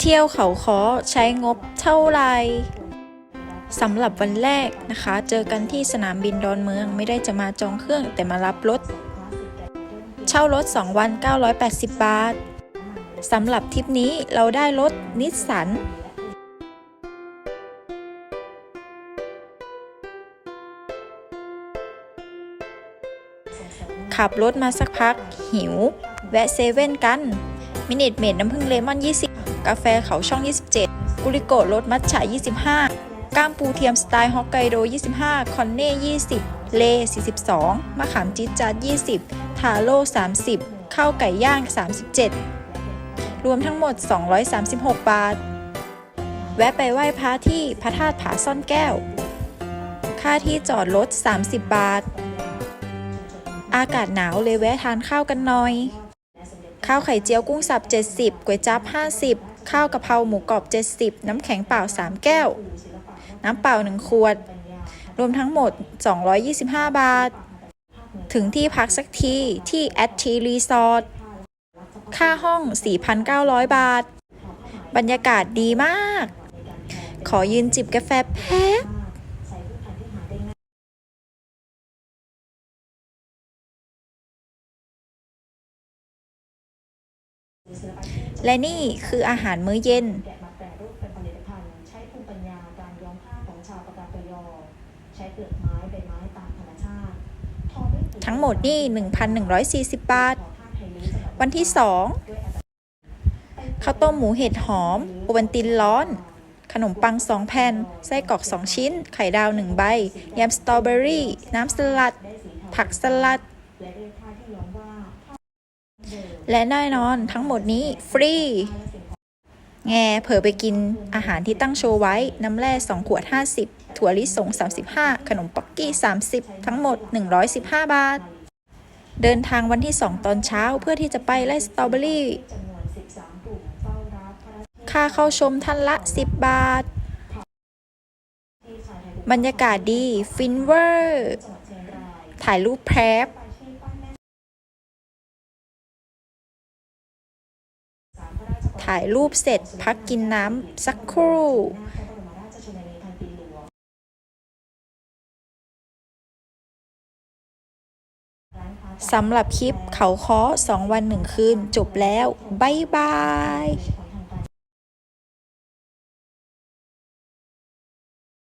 เที่ยวเขาคอใช้งบเท่าไหร่สำหรับวันแรกนะคะ เจอกันที่สนามบินดอนเมืองไม่ได้จะมาจองเครื่องแต่มารับรถ เช่ารถ 2 วัน 980 บาทสำหรับทริปนี้เราได้รถนิสสันขับรถมาสักพักหิว แวะเซเว่นกัน มินิทเมดน้ำผึ้งเลมอน 20 กาแฟเขาช่อง 27 กุลิโกะรสมัทฉะ 25 ก้ามปูเทียมสไตล์ฮอกไกโด 25 คอนเน่ 20 เล 42 มะขามจิ๊ดจัด 20 ทาโร่ 30 ข้าวไก่ย่าง 37 รวมทั้งหมด 236 บาท แวะไปไหว้พระที่พระธาตุผาซ่อนแก้ว ค่าที่จอดรถ 30 บาท อากาศหนาวเลยแวะทานข้าวกันหน่อยข้าวไข่เจียวกุ้งสับ 70ก๋วยจั๊บ 50 ข้าวกะเพราหมูกรอบ 70 น้ำแข็งเปล่า 3 แก้ว น้ำเปล่า 1 ขวด รวมทั้งหมด 225 บาท ถึงที่พักสักทีที่แอตทีรีสอร์ทค่าห้อง 4,900 บาท บรรยากาศดีมาก ขอยืนจิบกาแฟแป๊บ และนี่คืออาหารมื้อเย็นแกะมาแปรรูปเป็นผลิตภัณฑ์ใช้ภูมิปัญญาการย้อมผ้าของชาวปากากยอใช้เปลือกไม้ใบไม้ตามธรรมชาติทอด้วยปุ๋ยทั้งหมดนี่ 1,140 บาททอผ้าไทยลื้อสำหรับวันที่ 2 ข้าวต้มหมูเห็ดหอมโอวันตินร้อน ขนมปัง 2 แผ่น ไส้กรอก 2 ชิ้น ไข่ดาว 1 ใบ ยำสตรอเบอรี่ น้ำสลัด ผักสลัด และเรียกผ้าที่ย้อมว่าผ้าเดิม และแน่นอนทั้งหมดนี้ฟรี แงเผลอไปกินอาหารที่ตั้งโชว์ไว้ น้ำแร่ 2 ขวด 50 ถั่วลิสง 35 ขนมป๊อกกี้ 30 ทั้งหมด 115 บาท เดินทางวันที่ 2 ตอนเช้าเพื่อที่จะไปไล่สตรอเบอรี่ค่าเข้าชมท่านละ 10 บาทที่ชาทบรรยากาศดี ฟินเวอร์ ถ่ายรูปแพรบ ถ่ายรูปเสร็จพักกินน้ำสักครู่สำหรับคลิปเขาค้อ2วัน 1 คืน จบแล้ว บ๊ายบาย